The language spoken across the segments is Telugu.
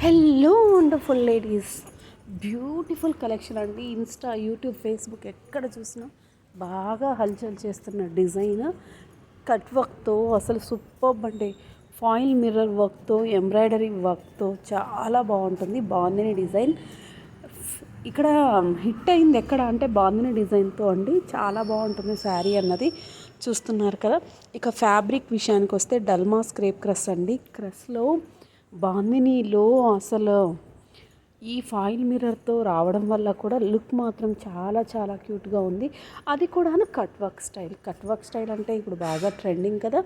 Hello wonderful ladies beautiful collection అండి. ఇన్స్టా యూట్యూబ్ ఫేస్బుక్ ఎక్కడ చూసినా బాగా హల్చల్ చేస్తున్న డిజైన్ కట్ వర్క్తో అసలు సూపర్ అంటే ఫాయిల్ మిర్రర్ వర్క్తో ఎంబ్రాయిడరీ వర్క్తో చాలా బాగుంటుంది. బాగుందని డిజైన్ ఇక్కడ హిట్ అయింది ఎక్కడ అంటే బాందిని డిజైన్తో అండి. చాలా బాగుంటుంది శారీ అన్నది. చూస్తున్నారు కదా. ఇక ఫ్యాబ్రిక్ విషయానికి వస్తే డల్మా స్క్రేప్ క్రస్ అండి క్రస్లో బాందినీలో అసలు ఈ ఫాయిల్ మిర్రర్తో రావడం వల్ల కూడా లుక్ మాత్రం చాలా చాలా క్యూట్గా ఉంది. అది కూడా cut work style. Cut work style అంటే ఇప్పుడు బాగా ట్రెండింగ్ కదా.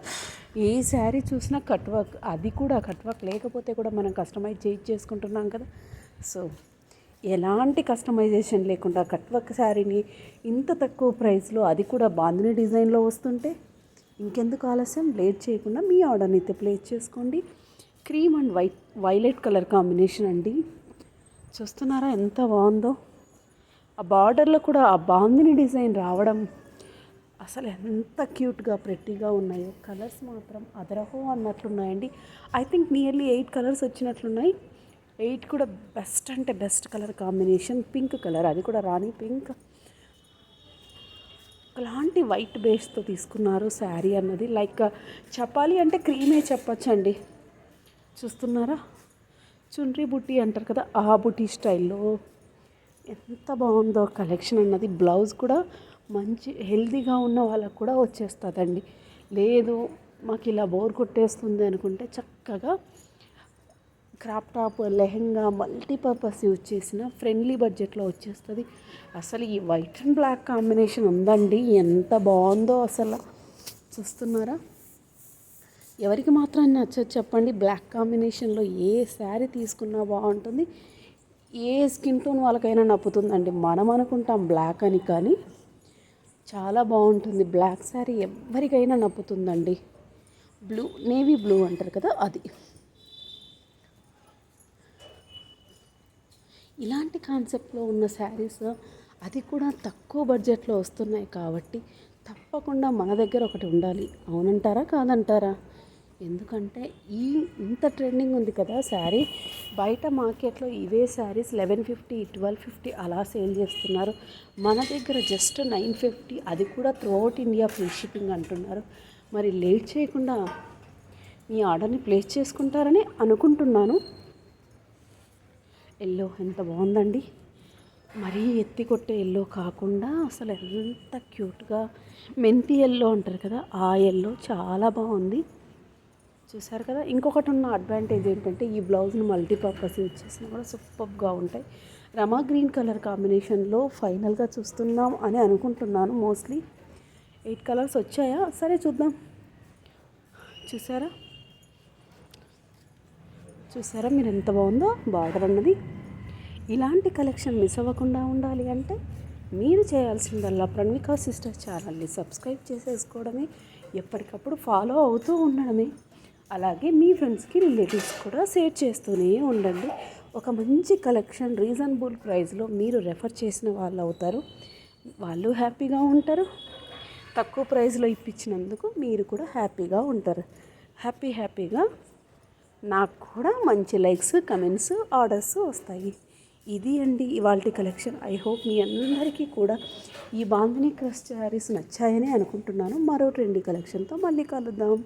ఏ శారీ చూసినా కట్ వర్క్ అది కూడా కట్ వర్క్. లేకపోతే కూడా మనం కస్టమైజ్ చేయి చేసుకుంటున్నాం కదా. సో ఎలాంటి కస్టమైజేషన్ లేకుండా కట్ వర్క్ శారీని ఇంత తక్కువ ప్రైస్లో అది కూడా బాందిని డిజైన్లో వస్తుంటే ఇంకెందుకు ఆలస్యం? లేట్ చేయకుండా మీ ఆర్డర్ని అయితే ప్లేస్ చేసుకోండి. Cream and white violet colour combination అండి. చూస్తున్నారా ఎంత బాగుందో. ఆ బార్డర్లో కూడా ఆ బాందిని డిజైన్ రావడం అసలు ఎంత క్యూట్గా ప్రెట్టీగా ఉన్నాయో. కలర్స్ మాత్రం అదరహో అన్నట్లున్నాయండి. I think nearly eight colours వచ్చినట్లున్నాయి. Eight కూడా బెస్ట్ అంటే best colour combination. Pink colour అది కూడా రాణి పింక్. అలాంటి వైట్ బేస్తో తీసుకున్నారు శారీ అన్నది. లైక్ చెప్పాలి అంటే క్రీమే చెప్పచ్చండి. చూస్తున్నారా? చుండ్రీ బుట్టి అంటారు కదా ఆ బుట్టి స్టైల్లో ఎంత బాగుందో కలెక్షన్ అన్నది. బ్లౌజ్ కూడా మంచి హెల్తీగా ఉన్న వాళ్ళకు కూడా వచ్చేస్తుందండి. లేదు మాకు ఇలా బోర్ కొట్టేస్తుంది అనుకుంటే చక్కగా crop top lehenga multipurpose use చేసిన ఫ్రెండ్లీ బడ్జెట్లో వచ్చేస్తుంది. అసలు ఈ వైట్ అండ్ బ్లాక్ కాంబినేషన్ ఉందండి. ఎంత బాగుందో అసలు. చూస్తున్నారా? ఎవరికి మాత్రం నచ్చదు చెప్పండి. బ్లాక్ కాంబినేషన్లో ఏ శారీ తీసుకున్నా బాగుంటుంది. ఏ స్కిన్ టోన్ వాళ్ళకైనా నప్పుతుందండి. మనం అనుకుంటాం బ్లాక్ అని కానీ చాలా బాగుంటుంది. బ్లాక్ శారీ ఎవరికైనా నప్పుతుందండి. బ్లూ నేవీ బ్లూ అంటారు కదా అది. ఇలాంటి కాన్సెప్ట్లో ఉన్న శారీస్ అది కూడా తక్కువ బడ్జెట్లో వస్తున్నాయి కాబట్టి తప్పకుండా మన దగ్గర ఒకటి ఉండాలి. అవునంటారా? కాదంటారా? ఎందుకంటే ఈ ఇంత ట్రెండింగ్ ఉంది కదా శారీ బయట మార్కెట్లో ఇవే saris eleven fifty twelve fifty అలా సేల్ చేస్తున్నారు. మన దగ్గర జస్ట్ నైన్ ఫిఫ్టీ అది కూడా త్రూఅవుట్ ఇండియా ఫ్రీ షిప్పింగ్ అంటున్నారు. మరి లేట్ చేయకుండా మీ ఆర్డర్ని ప్లేస్ చేసుకుంటారని అనుకుంటున్నాను. ఎల్లో ఎంత బాగుందండి. మరీ ఎత్తి కొట్టే ఎల్లో కాకుండా అసలు ఎంత క్యూట్గా మెంతి ఎల్లో అంటారు కదా ఆ ఎల్లో చాలా బాగుంది. చూసారు కదా. ఇంకొకటి ఉన్న అడ్వాంటేజ్ ఏంటంటే ఈ బ్లౌజ్ని మల్టీపర్పస్ యూజ్ చేసినా కూడా సూపర్గా ఉంటాయి. రమా గ్రీన్ కలర్ కాంబినేషన్లో ఫైనల్గా చూస్తున్నాం అని అనుకుంటున్నాను మోస్ట్లీ ఎయిట్ కలర్స్ వచ్చాయా? సరే చూద్దాం. చూసారా చూసారా మీరు ఎంత బాగుందో? బార్డర్ అన్నది. ఇలాంటి కలెక్షన్ మిస్ అవ్వకుండా ఉండాలి అంటే మీరు చేయాల్సిందల్లా ప్రణవికా సిస్టర్ ఛానల్ని సబ్స్క్రైబ్ చేసేసుకోవడమే. ఎప్పటికప్పుడు ఫాలో అవుతూ ఉండడమే. అలాగే మీ ఫ్రెండ్స్కి రిలేటివ్స్ కూడా షేర్ చేస్తూనే ఉండండి. ఒక మంచి కలెక్షన్ రీజనబుల్ ప్రైస్లో మీరు రెఫర్ చేసిన వాళ్ళు అవుతారు. వాళ్ళు హ్యాపీగా ఉంటారు. తక్కువ ప్రైస్లో ఇప్పించినందుకు మీరు కూడా హ్యాపీగా ఉంటారు. హ్యాపీ హ్యాపీగా నాకు కూడా మంచి లైక్స్ కమెంట్స్ ఆర్డర్స్ వస్తాయి. ఇది అండి ఇవాళ కలెక్షన్. ఐ హోప్ మీ అందరికీ కూడా ఈ బాంధిని క్రష్ శారీస్ నచ్చాయని అనుకుంటున్నాను. మరో ట్రెండీ కలెక్షన్తో మళ్ళీ కలుద్దాం.